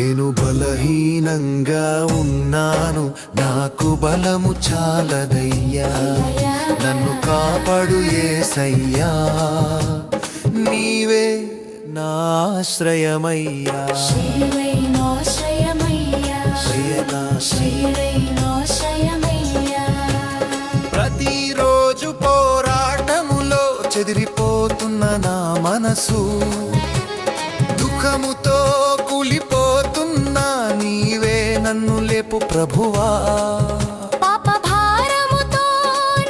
నేను బలహీనంగా ఉన్నాను. నాకు బలము చాలదయ్యా. నన్ను కాపాడు ఏసయ్యా. నీవే నా ఆశ్రయమయ్యా. శ్రీరైనోశ్రయమయ్యా శ్రీయనా శ్రీరైనోశ్రయమయ్యా ప్రతిరోజు పోరాటములో చెదిరిపోతున్న నా మనసు. దుఃఖముతో ప్రభువా. పాప భారముతో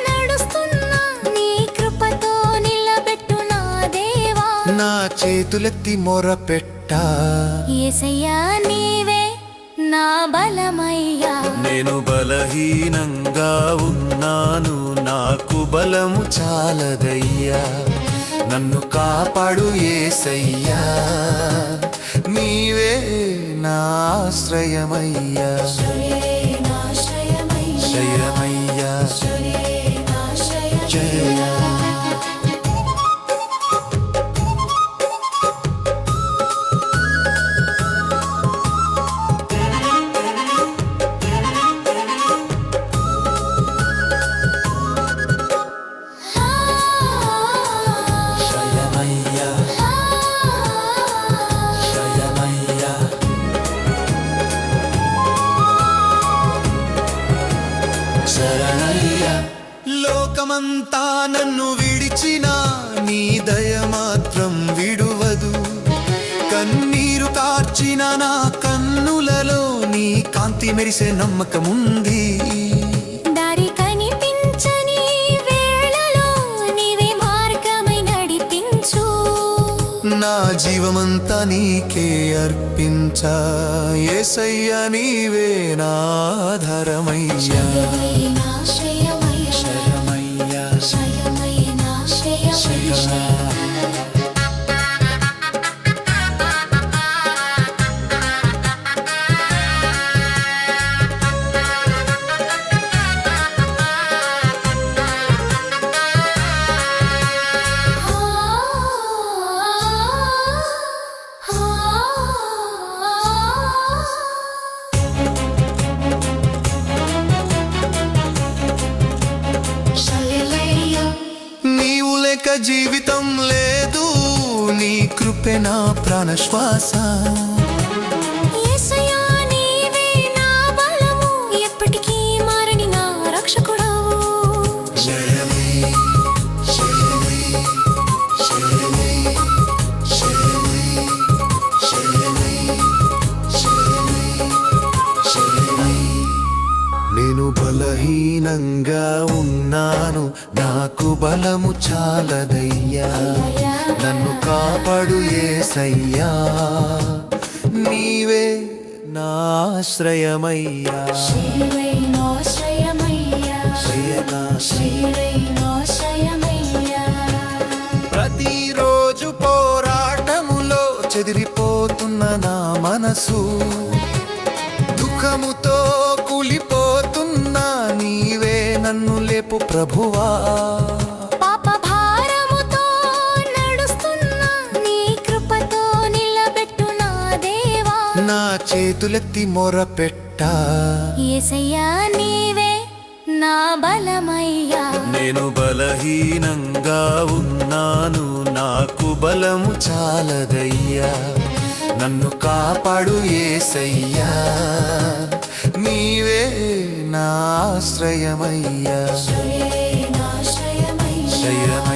నడుస్తున్నా నీ కృపతో నిలబెట్టు నా దేవా. నా చేతులెత్తి మొరపెట్టా. యేసయ్యా నీవే నా బలమయ్యా. నేను బలహీనంగా ఉన్నాను నాకు బలము చాలదయ్యా. నన్ను కాపాడు ఏసయ్యా. నీవే నాశ్రయమయ్యా శరణయ్యా లోకమంతా నన్ను విడిచిన నీ దయ మాత్రం విడువదు. కన్నీరు కార్చిన నా కన్నులలో నీ కాంతి మెరిసే నమ్మకముంది. నా జీవమంతా నీకే అర్పించా. ఏసయ్య నీవే నా ఆధారమయ్యా. శ్రీరైనోశ్రయమయ్యా జీవితం లేదు. నీ కృపె నా ప్రాణశ్వాస. బలహీనంగా ఉన్నాను. నాకు బలము చాలదయ్యా. నన్ను కాపాడు ఏసయ్యా. నీవే నా ఆశ్రయమయ్యా. శ్రీరైనోశ్రయమయ్యా శ్రీయనా శ్రీరైనోశ్రయమయ్యా ప్రతిరోజు పోరాటములో చెదిరిపోతున్న నా మనసు. దుఃఖముతో లేపు ప్రభువా. పాప భారముతో నడుస్తున్నా నీ కృపతో నిలబెట్టు నా దేవా. నా చేతులెత్తి మొరపెట్టా. యేసయ్యా నీవే నా బలమయ్యా. నేను బలహీనంగా ఉన్నాను నాకు బలము చాలదయ్యా. నన్ను కాపాడు ఏసయ్యా. నీవే నా ఆశ్రయమయ్యా శ్రీరైనోశ్రయమయ్యా శయమ